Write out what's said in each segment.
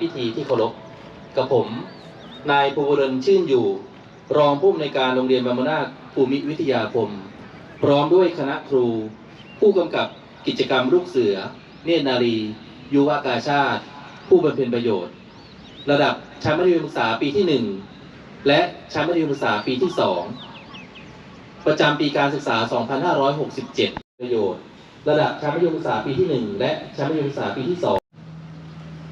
พิธีที่เคารพกับผม นายภูวดลชื่นอยู่ รองผู้อำนวยการโรงเรียนบามนาภูมิวิทยาคม พร้อมด้วยคณะครู ผู้กำกับกิจกรรมลูกเสือ เนตรนารี ยุวากาชาติ ผู้บำเพ็ญประโยชน์ ระดับชั้นมัธยมศึกษาปีที่หนึ่งและชั้นมัธยมศึกษาปีที่สองประจำปีการศึกษา 2567 ประโยชน์ ระดับชั้นมัธยมศึกษาปีที่หนึ่งและชั้นมัธยมศึกษาปีที่สอง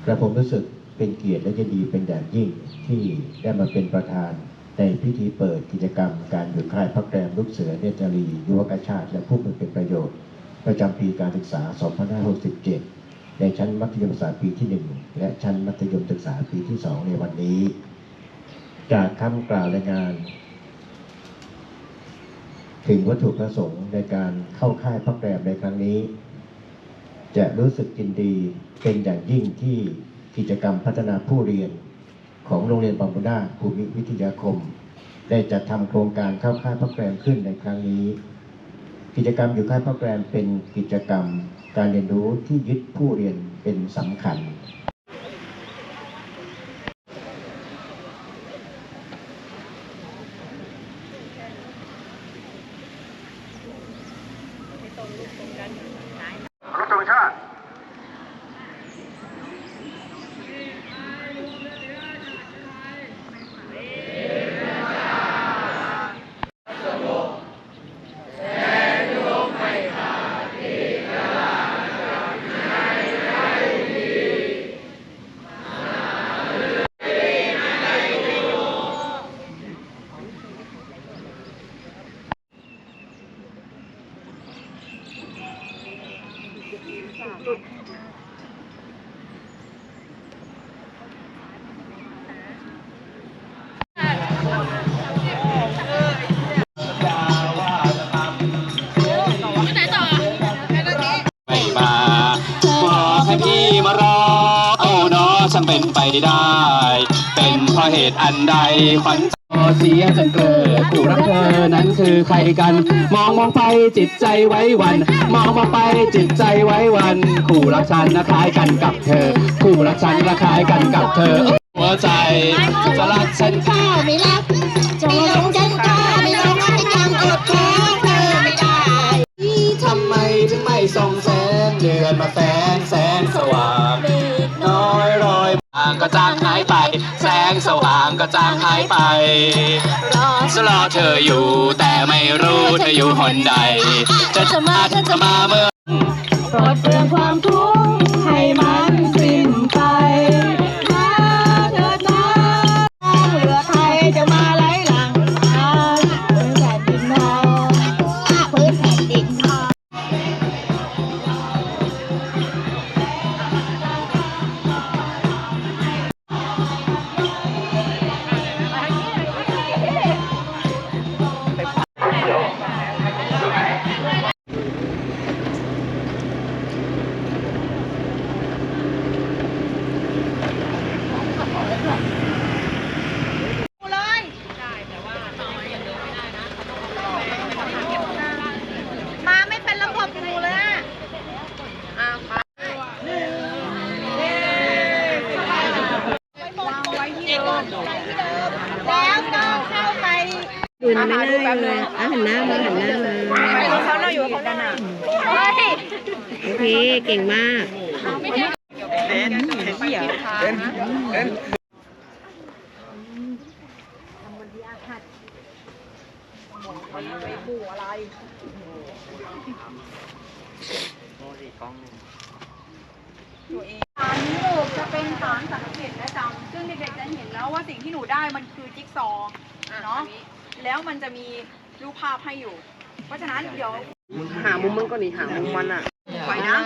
กระผมรู้สึกเป็นเกียรติและยินดีเป็นอย่างยิ่งที่ได้มาเป็นประธานในพิธีเปิดกิจกรรมการหยุดค่ายพักแรมลูกเสือเนตรียุวกชาติ และผู้บำเพ็ญประโยชน์ ประจำปีการศึกษา 2567 ในชั้นมัธยมศึกษาปีที่ 1 และชั้นมัธยมศึกษาปีที่ 2 ในวันนี้ จากคำกล่าวรายงาน ถึงวัตถุประสงค์ในการเข้าค่ายพักแรมในครั้งนี้ จะรู้สึกยินดีเป็นอย่างยิ่งที่กิจกรรมพัฒนาผู้เรียน ของโรงเรียนบางบุนาภูมิวิทยาคม ได้จัดทำโครงการเข้าค่ายพักแรมขึ้นในครั้งนี้ กิจกรรมอยู่ค่ายพักแรมเป็นกิจกรรม การเรียนรู้ที่ยึดผู้เรียนเป็นสำคัญ รถธงชาติ ไม่มาบอกให้พี่มารอโอ้เนอช่างเป็นไปได้ เป็นเพราะเหตุอันใดขวัญใจเสียจนเกิดคู่รักเธอนั้นคือใครกัน มองมองไปจิตใจไว้วัน มองมองไปจิตใจไว้วัน คู่รักฉันนะคล้ายกันกับเธอ คู่รักฉันนะคล้ายกันกับเธอ ใจจะรักฉันข้าไม่รักจงลงฉันข้าไม่หลงให้ยังอดขอเธอไม่ได้ทำไมถึงไม่ส่องแสงเดือนมาแฝงแสงสว่างน้อยรอยบางก็จางหายไป แสงสว่างก็จางหายไปรอจะรอเธออยู่ แต่ไม่รู้เธออยู่หนใดจะจะมาเธอจะมาเมื่อปลดเปลื้องความทุกข์ ดูนไม่ได้เลยอะหันหน้ามาหันหน้ามาไปกับเขาหน่อยอยู่กับเขาด้านหน้าเฮ้ยโอเคเก่งมากฐานลูกจะเป็นฐานสังเกตและจำซึ่งเด็กๆจะเห็นแล้วว่าสิ่งที่หนูได้มันคือจิ๊กซอว์เนาะ แล้วมันจะมีรูปภาพให้อยู่ เพราะฉะนั้นเดี๋ยวหามุมมันก็นี่หามุมมันอะไว้นะ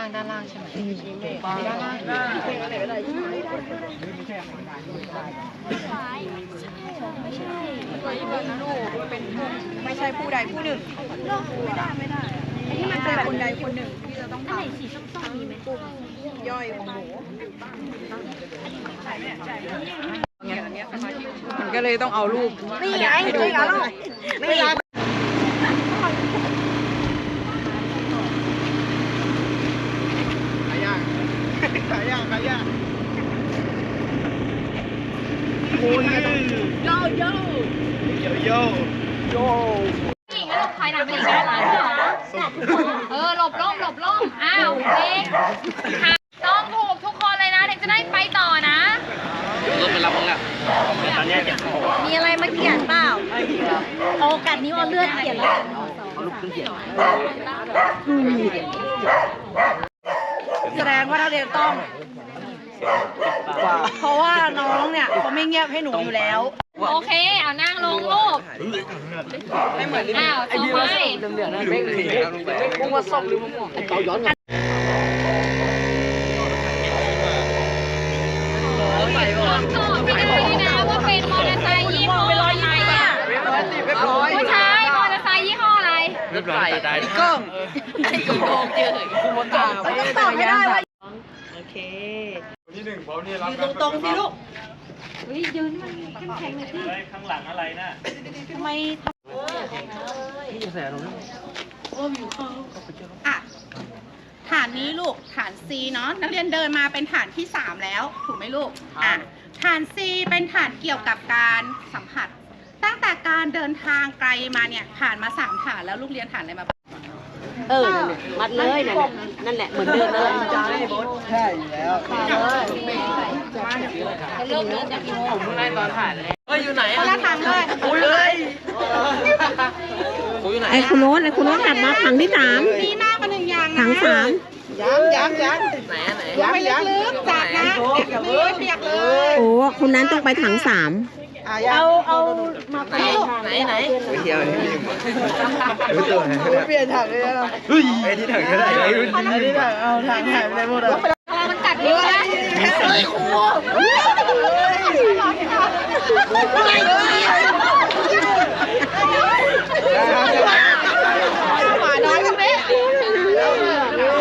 ไม่ใช่ผู้ใดผู้หนึ่งไม่ได้ไม่ได้ที่มันเป็นคนใดคนหนึ่งที่จะต้องทำสีส้มๆมีไหมย่อยของหมู มันก็เลยต้องเอารูปนี่ไงนี่ไงลูกนี่ไงถอยหลังไปอีกนะเออหลบล่มหลบล่มอ้าวเด็กค่ะต้องถูกทุกคนเลยนะ เด็กจะได้ไปต่อนะรถเป็นรับมึงอะมีอะไรมาเขียนเปล่าโอ กาสนี้ว่าเลือดเขียนแล้วแสดงว่านักเรียนต้อง เพราะว่าน้องเนี่ยเขาไม่เงียบให้หนูอยู่แล้ว โอเค เอานั่งลงลูกอ้าวต่อไปกุ้งว่าส้มหรือมะม่วงเขาย้อนกลับต ก้องไอ้กุ้งโกงเจอคุณมดตาต้องตอบไม่ได้ว่าโอเคยืนตรงๆสิลูกเฮ้ยยืนมันเข้มแข็งเลยพี่ทำไมอะฐานนี้ลูกฐาน C เนาะนักเรียนเดินมาเป็นฐานที่ 3 แล้ว ถูกไหมลูกอะฐาน C เป็นฐานเกี่ยวกับการสัมผัส ตั้งแต่การเดินทางไกลมาเนี่ยผ่านมา3ฐานแล้วลูกเรียนฐานอะไรมาบ้างเออนั่นแหละมัดเลยนั่นแหละนั่นแหละเหมือนเดิมเลยใช่อยู่แล้วจะเริ่มเดินจากกี่โมงผมได้ตอนถ่ายเลยเฮ้ยอยู่ไหนคนละทางเลยอุ้ยเลยอุ้ยอยู่ไหนไอ้คุณโน้ตไอ้คุณโน้ตกลับมาถังที่สามมีหน้ามาหนึ่งอย่างนะถังสามยังยังยังไหนไหนลงไปลึกๆจากนะเปียกเลยเปียกเลยโอ้คนนั้นต้องไปถังสาม เอาเอามาไหนไหนไหนเที่ยวนี่รู้ตัวไหนเปลี่ยนถังเลยนะเฮ้ยไอ้ที่ถังก็ได้ไอ้ที่ถังเอาถังหายไปหมดอะมันกัดนิ้วนะหมาน้อยกันนี้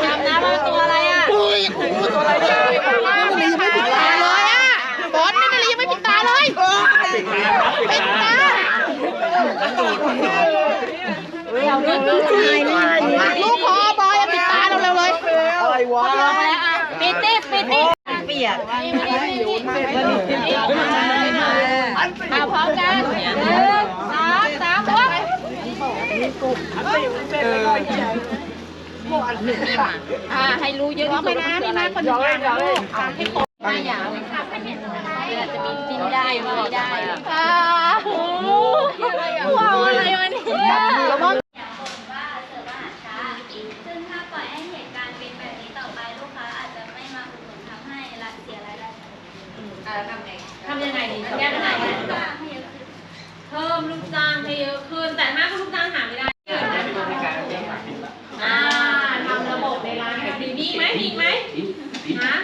จำนะว่าตัวอะไรอะ นี่มันยังไม่ปิดตาเลยอะบอสนี่มันยังไม่ปิดตาเลยปิดตา เราเดิน ลูกชายนี่ลูกพอบอยปิดตาเราเร็วเลยอะไรวะลงแล้วอะปิดดิปิดดิเปียกเอาพร้อมกันหนึ่งสองสามปุ๊บอ่าให้รู้เยอะที่สุดว่าคืออะไรคนหนึ่งอย่างลูกไม่อยากอาจจะมีจิ้นได้ไม่ได้อ่าโอ้โหว้าวอะไรวะเนี่ย ซึ่งถ้าปล่อยให้เหตุการณ์เป็นแบบนี้ต่อไปลูกค้าอาจจะไม่มาอุดหนุนทำให้รัฐเสียรายได้อ่าทำไงทำยังไงดีแก้ปัญหายังไงจ้างให้เยอะขึ้นเพิ่มลูกจ้างให้เยอะขึ้น แต่ถ้าลูกจ้างหาไม่ได้อ่าทำระบบในร้านแบบนี้มีไหมมีไหมฮะ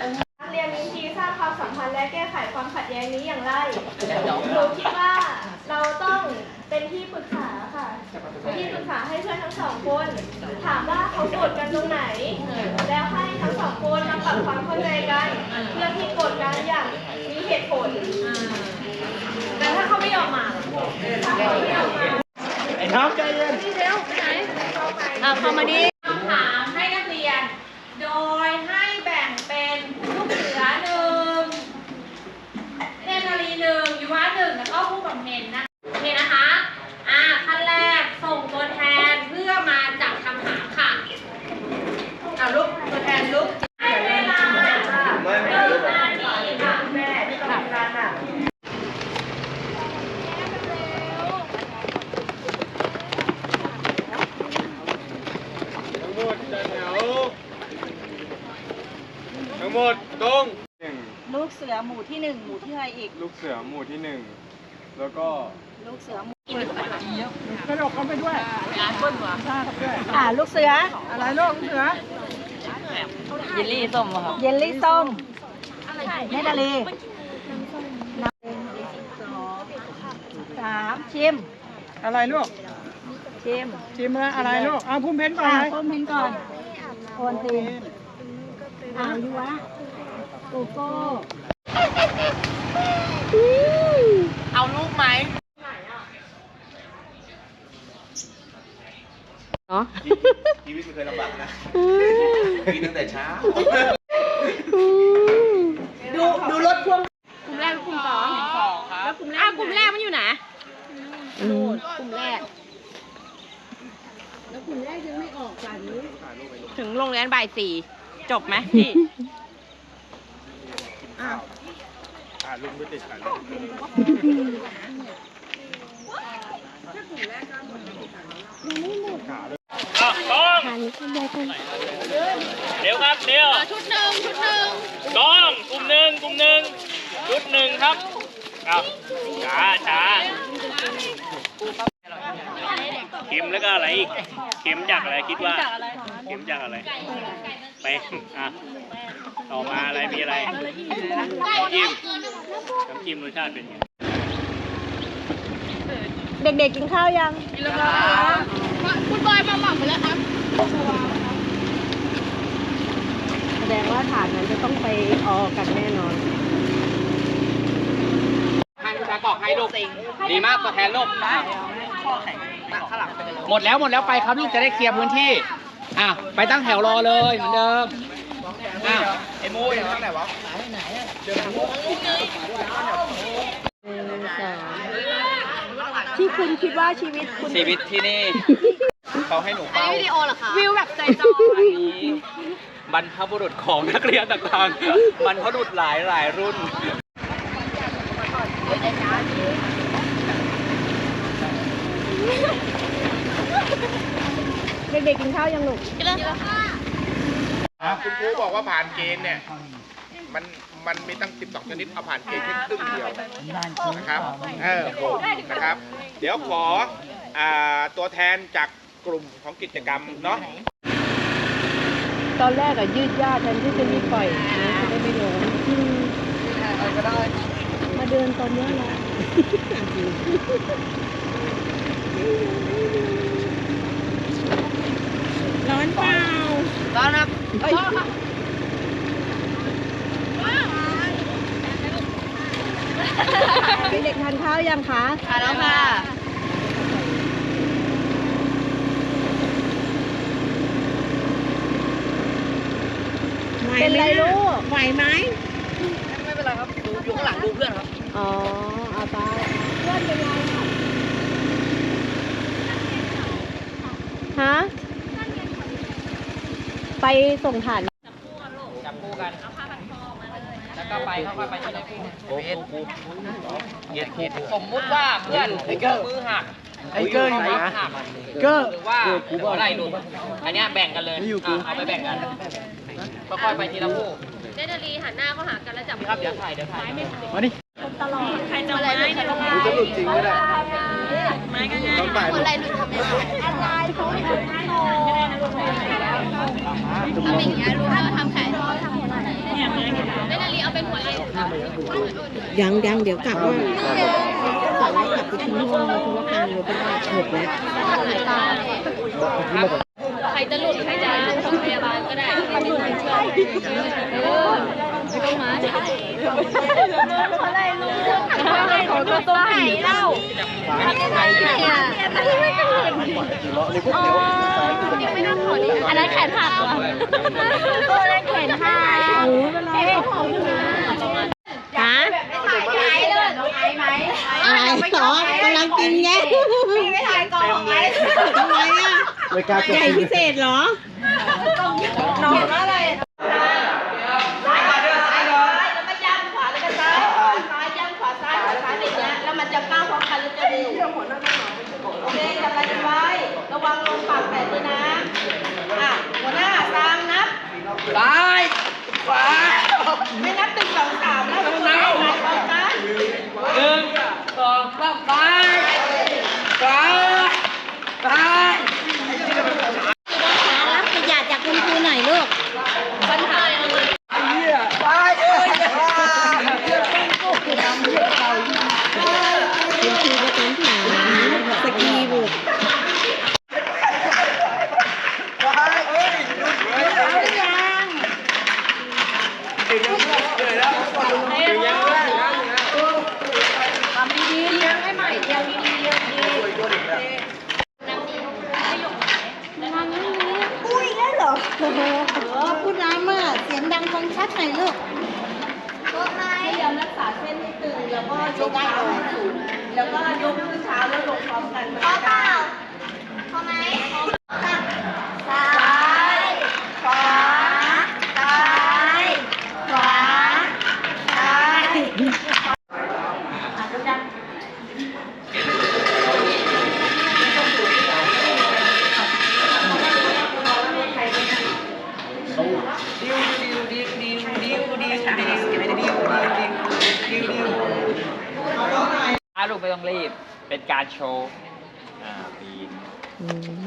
เรียนวิธีสร้างความสัมพันธ์และแก้ไขความขัดแย้งนี้อย่างไรหนูคิดว่าเราต้องเถามว่าเขาโกรธกันตรงไหน แล้วให้ทั้งสองคนมาปรับความเข้าใจกัน เพื่อที่โกรธกันอย่างมีเหตุผลแต่ถ้าเขาไม่ยอมมาถ้าเขาไม่ยอมมาไอ้น้องใจเย็นอ่าเข้ามาดิคำถามให้นักเรียน โดยให้แบ่งเป็นลูกเสือหนึ่งเทนารีหนึ่งยูวาหนึ่งแล้วก็ผู้บำเพ็ญนะโอเคนะคะ อ่าขั้นแรกส่งตัวแทนเพื่อมาจับคำถามค่ะ อะลูกตัวแทนลูก ให้เวลาหนึ่งนาทีค่ะ แม่ที่กำลังการอะ ทั้งหมดจัดแถวทั้ง หมดตรงหนึ่งลูกเสือหมู่ที่หนึ่งหมู่ที่อะไรอีก ลูกเสือหมู่ที่หนึ่งแล้วก็ลูกเสือหมู่กระโดดเข้าไปด้วยอ่าลูกเสือ อะไรลูกเสือเยลลี่ส้มครับเยลลี่ส้มเนตาลีสองสามชิม อะไรลูกชิชิมชิมอะไรลูกเอาพุ่มเพนก่อนอ่าเลยต้มเพนก่อนโอนตีน อ่ายูวะโกโก้ เอาลูกไหมเนาะชีวิตมันเคยลำบากนะกินตั้งแต่เช้า ดูดูรถพ่วงกลุ่มแรกกลุ่มสองแล้วกลุ่มแรกอ้าวกลุ่มแรกมันอยู่ไหนอืมกลุ่มแรก แล้วกลุ่มแรกยังไม่ออกกันนี้ถึงโรงเรียนบ่ายสี่ จบไหมพี่ถ่ายลุงไปติดถ่ายเร็วครับเร็วชุดหนึ่งชุดหนึ่งกองกลุ่มหนึ่งกลุ่มหนึ่งชุดหนึ่งครับเอาช้าช้าเข็มแล้วก็อะไรอีกเข็มจากอะไรคิดว่าเข็มจากอะไร ไปอะต่อมาอะไรมีอะไรน้ำจิ้มน้ำจิ้มรสชาติเป็นไงเด็กๆกินข้าวยังกินแล้วครับคุณบอยมาหม่ำไปแล้วครับแสดงว่าฐานนั้นจะต้องไปออกันแน่นอนให้ลูกชายกอกให้ลูกดีมากตัวแทนลูกหมดแล้วหมดแล้วไปครับลูกจะได้เคลียร์พื้นที่ อะไปตั้งแถวรอเลยเหมือนเดิมอะไอ้มูยตั้งแต่วะที่คุณคิดว่าชีวิตคุณชีวิตที่นี่ เขาให้หนูเป้าวิวแบบใจจอนี้บรรพบุรุษของนักเรียนต่างๆบรรพบุรุษหลายหลายรุ่น เด็กๆกินข้าวยังลูกคุณครูบอกว่าผ่านเกณฑ์เนี่ยมันมันมีตั้ง 12 ชนิดเอาผ่านเกณฑ์แค่ครึ่งเดียวนะครับเออผมนะครับ เดี๋ยวขออ่าตัวแทนจากกลุ่มของกิจกรรมเนาะตอนแรกอะยืดยาดแทนที่จะมีปล่อยนะจะได้ไม่ล้มมาเดินตอนเนี้ยนะ ร้อนเปล่าตอนนะเอ้ยเด็กๆทานข้าวยังคะทานแล้วค่ะเป็นไรลูกไหวไหมไม่เป็นไรครับดูอยู่ข้างหลังดูเพื่อนครับ อ๋อเอาไปเพื่อนเป็นไรฮะ ไปส่งฐานจับคู่กันแล้วก็ไปค่อยๆไปทีละคู่โอ้โหเกียรติสมมุติว่าเพื่อนมือหักไอ้เกอร์อยู่ไหนหักเกอร์หรือว่าอะไรลูกอันเนี้ยแบ่งกันเลยอะเอาไปแบ่งกันค่อยๆไปทีละคู่เดนารีหันหน้าเข้าหากันแล้วจับครับเดี๋ยวถ่ายเดี๋ยวถ่ายมาดิใครจะไม้ใครจะไม้จะหลุดจริงก็ได้ ไม้กันงต้องไปคนไรหลุดทำไม่ได้อะไรเขาไม่ทำให้หรอกทำอย่างเงี้ยรู้ว่าทำแขนทำหัวไหล่เดนารีเอาเป็นหัวไหล่ยังยังเดี๋ยวกลับว่ากลับว่ากลับไปที่ห้องธุรการเราก็ได้หมดแล้ว รจะหลุดใครจะหลุดของพยาบาลก็ได้ไม่ต้องมาใช่เออไม่ต้องมาใช่อะไรลูกอะไรของตัวตรงไหนเล่าอะไรอะไม่ต้องอ๋อไม่ต้องถอดอันนั้นแขนหักเหรอเออแขนหักโอ้ยเป็นไรฮะถ่ายเลยไอ้ไหมอายหรอกำลังกินไง องไหมทำไมอะไม่กล้าใหญ่พิเศษเหรอ น้องอะไรซ้ายก่อนด้วยซ้ายก่อนแล้วมาย่างขวาแล้วก็ซ้ายซ้ายย่างขวาซ้ายขวาซ้ายอย่างเงี้ยแล้วมันจะก้าวพร้อมกันแล้วจะเร็วโอเคจำอะไรกันไว้ระวังลงปากแตะด้วยนะ อะหัวหน้าตามนับ ซ้ายขวาไม่นับตึงสองสามแล้วซ้ายซ้ายซ้ายซ้ายหนึ่งสองสามไปขวา ซ้าย รับประหยัดจากคุณครูหน่อยลูก ปัญหา ซ้ายเอ้ย คุณครูก็เป็นฐานสกีบุก ชัดๆหน่อยลูก ครบไหม พยายามรักษาเส้นให้ตึงแล้วก็ยกเท้าให้สูงแล้วก็ยกขึ้นเท้าแล้วลงพร้อมกันมัน พร้อม จะ เป ได้ ล่าพร้อมไหมซ้ายขวาซ้ายขวาซ้าย อาลูก ไม่ต้องรีบ เป็นการโชว์อ่าปีนอืม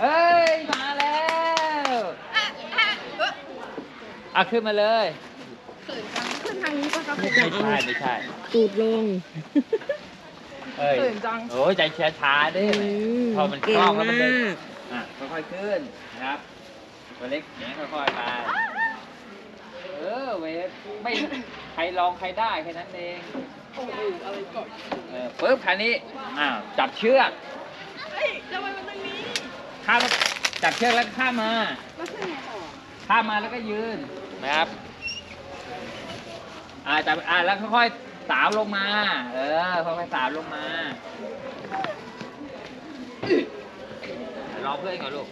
เฮ้ย มาแล้วเอาขึ้นมาเลยขึ้นทางนี้ก็จะแล้วไม่ก็เอาใช่ไม่ใช่ ตูดลง เอ้ยโอ้ยใจช้าๆดิอืมพอมันเก่คล่องงแล้วมันมาเดินกอะค่อยๆขึ้นนะครับตัวเล็กอย่างนี้ค่อยๆไปเออเวฟไม่ใค รลองใครได้แค่นั้นเองเออปึ๊บคันนี้อ้าวจับเชือกข้ามจับเชือกแล้วก็ข้ามมาข้ามมาแล้วก็ยืนนะครับอ่าจับอ่าแล้วค่อยๆสาวลงมา เออค่อยๆสาวลงมาเดี๋ยวรอเพื่อนก่อนลูก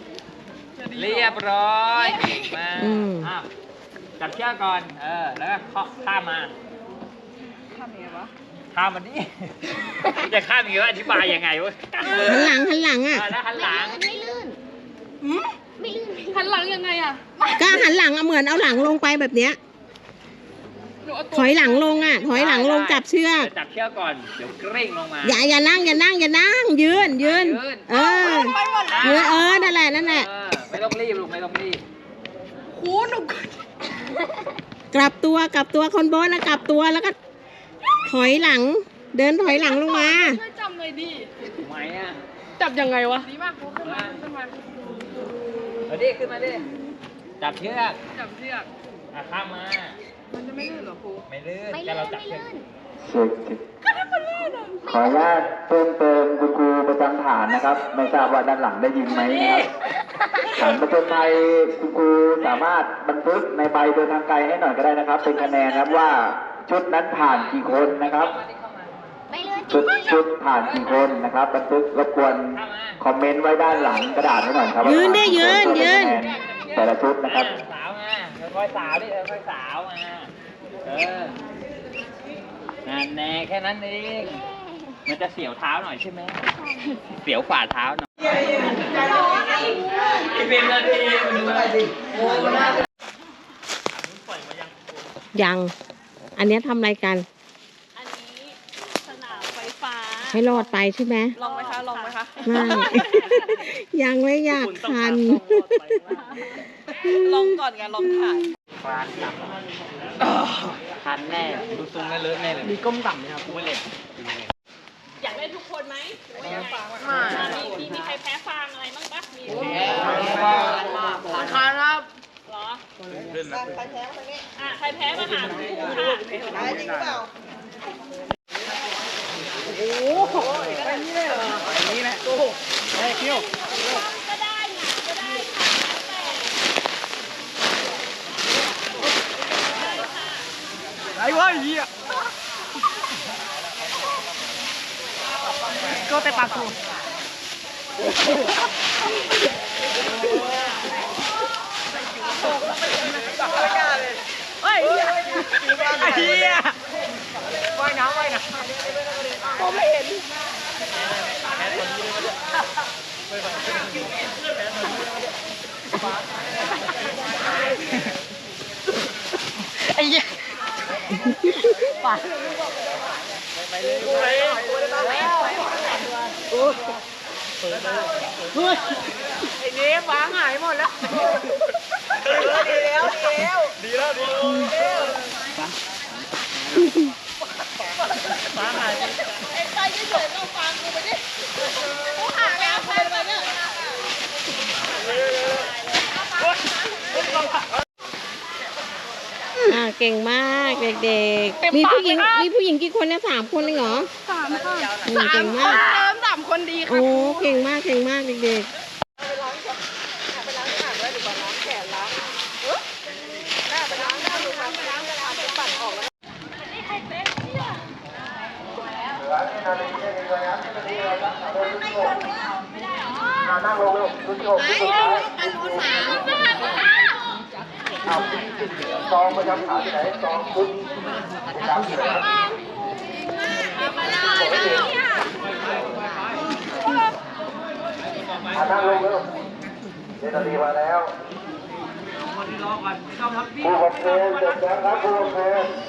เรียบร้อยเก่งมากอืมอ้าว จับเชือกก่อน เออ แล้วก็เคาะข้ามมาทำยังไงวะข้ามมันดิจะข้ามยังไงวะอธิบายยังไงวะหันหลังหันหลังอะอ่าแล้วหันหลัง ไม่ลื่นไม่ลื่นหันหลังยังไงอะก็หันหลังอะเหมือนเอาหลังลงไปแบบเนี้ยถอยหลังลงอะ ถอยหลังลงจับเชือก จับเชือกก่อน เดี๋ยวกริ่งลงมา อย่าอย่านั่งอย่านั่งอย่านั่งยืนยืน ยืน เออยืนเออนั่นแหละนั่นแหละ เออ ไม่ต้องรีบลูกไม่ต้องรีบ หูหนูก ลับตัวกลับตัวคนโบนนะกลับตัวแล้วก็ ถอยหลัง เดินถอยหลังลงมา ช่วยจำเลยดิทำไมอะจับยังไงวะดีมากขึ้นมาขึ้นมาเอาดิขึ้นมาดิจับเชือกจับเชือกอะข้ามมา มันจะไม่ลื่นเหรอครูไม่ลื่นไม่แค่ลื่เรานจับไม่เชือก ลื่น ขออนุญาตเพิ่มเติมคุณครูประจำฐานนะครับ ไม่ทราบว่าด้านหลังได้ยินไหมนะครับฐานประจนภัยคุณครูสามารถบันทึกในใบเดินทางไกลให้หน่อยก็ได้นะครับ เป็นคะแนนนะครับว่าชุดนั้นผ่านกี่คนนะครับไม่ลื่นชุดชุดผ่านกี่คนนะครับ บันทึกรบกวนคอมเมนต์ไว้ด้านหลังกระดาษให้หน่อยครับยืนได้ยืนยืนแต่ละชุดนะครับอะสาวมาค่อยๆสาวดิค่อยๆสาวมาเออ นั่นแน่แค่นั้นเอง มันจะเสียวเท้าหน่อยใช่ไหม เสียวฝ่าเท้าหน่อยเป็นนาทีมันดูอะไรดิยัง อันเนี้ยทำอะไรกัน อันนี้สนามไฟฟ้า ให้รอดไปใช่ไหมลองไหมคะ ลองไหมคะ ไม่ ยังไม่อยากทัน ลองก่อนไงลองถ่ายคลานต่ำทันแน่ดูซุ้มแน่เลยแน่เลยมีก้มต่ำไหมครับกูไม่เล่นอยากได้ทุกคนไหมหรือว่าอยากฟังมีมีมีใครแพ้ฟังอะไรบ้างปะมีขอทานครับเหรอขึ้นนะอะใครแพ้มาหาครูค่ะได้จริงเปล่าก็ได้ไงก็ได้ค่ะแล้วแต่ ไอ้วะเหี้ยก็แต่ปากกูเฮ้ยไอ้เหี้ยว่ายน้ำว่ายน้ำผมไม่เห็นไอ้เหี้ยป่า ไอ้เนี้ฟ้างหายหมดแล้วดีแล้วดีแล้วดีแล้วดีแล้วฟ้าหายไอ้ใจเฉยๆต้องฟังกูไปดิกูหาแล้วใครไปเนี่ย เก่งมากเด็กมๆ มีผู้หญิงมีผู้หญิงกี่คนเนี่ยสามคนเลยเหรอ สามค่ะอืมเก่งมากเติมสามคนดีค่ะ โอ้เก่งมากเก่งมากเด็กนั่งลงลูกดูที่อกดูที่อก ๆ เอาซองประจำฐานที่ไหนซองชุดประจำที่ไหนอ่านั่งลงลูกเจนาทีมาแล้วผู้ปกครองเด็กแดงครับผู้ปกครอ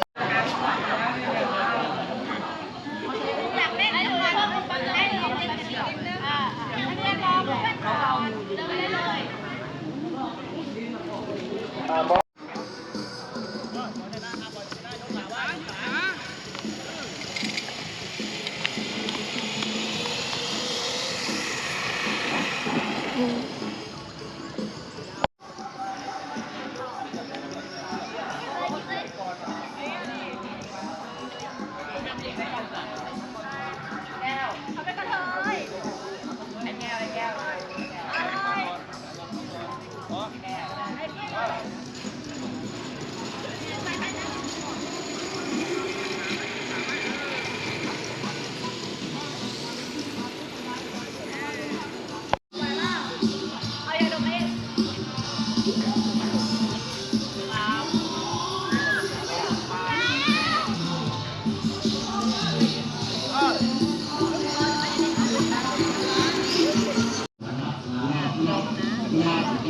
home.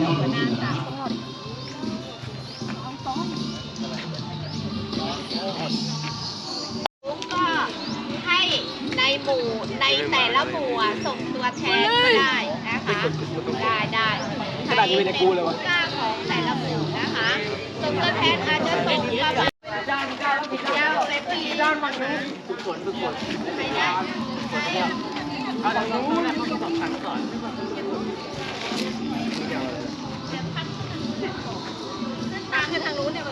ก็ให้ในหมู่ในแต่ละหมู่อะส่งตัวแทนก็ได้นะคะได้ได้ใครเป็นผู้กล้าของแต่ละหมู่นะคะส่งตัวแทนอาจจะส่งประมาณเจ้าเรฟรีด้านมันนี้ฝึกฝนฝึกฝนใครได้ใครเอาทางนู้นต้องสองครั้งก่อน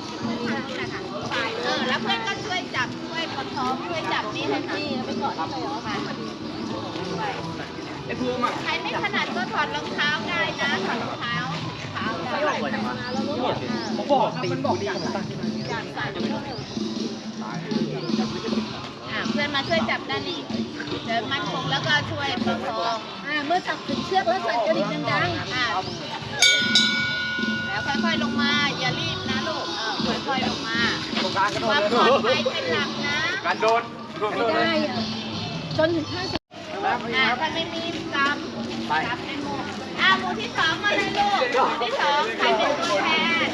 ฝ่างนี้แหละค่ะเออแล้วเพื่อนก็ช่วยจับช่วยประคองช่วยจับนี่ให้พี่แล้วไปก่อนที่จะออกมาใครไม่ถนัดก็ถอดรองเท้าได้นะถอดรองเท้าเท้าได้ผมบอกตีมันบอกอย่างตั้งเพื่อนมาช่วยจับด้านนี้เดินมัดคงแล้วก็ช่วยประคองอ่าเมื่อจับถึงเชือกแล้วสั่นกระดิ่งดังๆอ่าแล้วค่อยๆลงมาอย่ารีบนะ ลูกเออค่อยๆลงมาความปลอดภัยเป็นหลักนะการโดนไม่ได้อะจนถึงห้าสิบอ่าถ้าไม่มีกรรมกรรมในหมู่อ่าหมู่ที่สองมาเลยลูกหมู่ที่สองใครเป็นตัวแทน